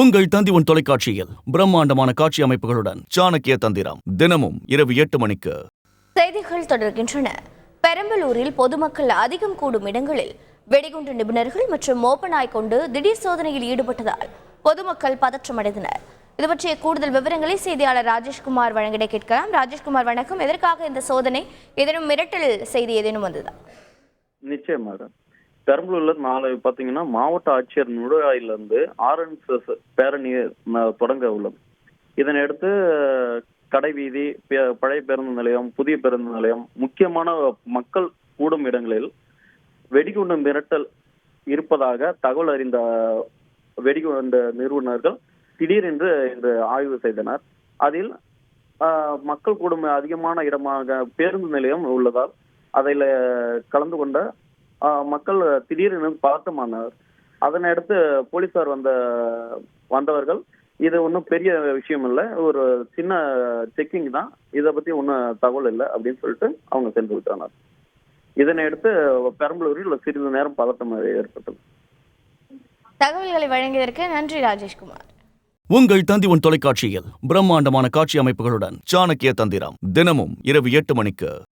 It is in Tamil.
உங்கள் தந்திவன் தொலைக்காட்சியில் பிரம்மாண்டமான காட்சி அமைப்புகளுடன் சாணக்கிய தந்திரம் தினமும் இரவு எட்டு மணிக்கு. செய்திகள் தொடர்கின்றன. பெரம்பலூரில் பொதுமக்கள் அதிகம் கூடும் இடங்களில் வெடிகுண்டு நிபுணர்கள் மற்றும் மோப்பனாய் கொண்டு திடீர் சோதனையில் ஈடுபட்டதால் பொதுமக்கள் பதற்றமடைந்தனர். இது பற்றிய கூடுதல் விவரங்களை செய்தியாளர் ராஜேஷ்குமார் வழங்கிட கேட்கலாம். ராஜேஷ்குமார் வணக்கம். எதற்காக இந்த சோதனை? ஏதேனும் மிரட்டல் செய்தி ஏதேனும் வந்ததா? நிச்சயமாக பெரம்பலூர்ல நாளை பாத்தீங்கன்னா மாவட்ட ஆட்சியர் நுழைவாயில இருந்து ஆர்என்எஸ் பேரணி தொடங்க உள்ளது. இதனையடுத்து கடைவீதி பழைய பேருந்து நிலையம் புதிய பேருந்து நிலையம் முக்கியமான மக்கள் கூடும் இடங்களில் வெடிகுண்டு மிரட்டல் இருப்பதாக தகவல் அறிந்த வெடிகுண்டு நிறுவனர்கள் திடீரென்று இன்று ஆய்வு செய்தனர். அதில் ஆஹ், மக்கள் கூடும் அதிகமான இடமாக பேருந்து நிலையம் உள்ளதால் அதில் கலந்து கொண்ட மக்கள் திடீரென பதட்டமானார் அதனை அடுத்து போலீசார் வந்த வந்தவர்கள் இது ஒன்றும் பெரிய விஷயம் இல்லை. ஒரு சின்ன செக்கிங் தான். இதை பத்தி ஒன்றும் தகவல் இல்லை அப்படின்னு சொல்லிட்டு அவங்க சென்று விட்டனர். இதனை அடுத்து பெரம்பலூரில் சிறிது நேரம் பதட்டம் ஏற்பட்டது. தகவல்களை வழங்கியதற்கு நன்றி ராஜேஷ்குமார். உங்கள் தந்திவன் தொலைக்காட்சியில் பிரம்மாண்டமான காட்சி அமைப்புகளுடன் சாணக்கிய தந்திரம் தினமும் இரவு எட்டு மணிக்கு.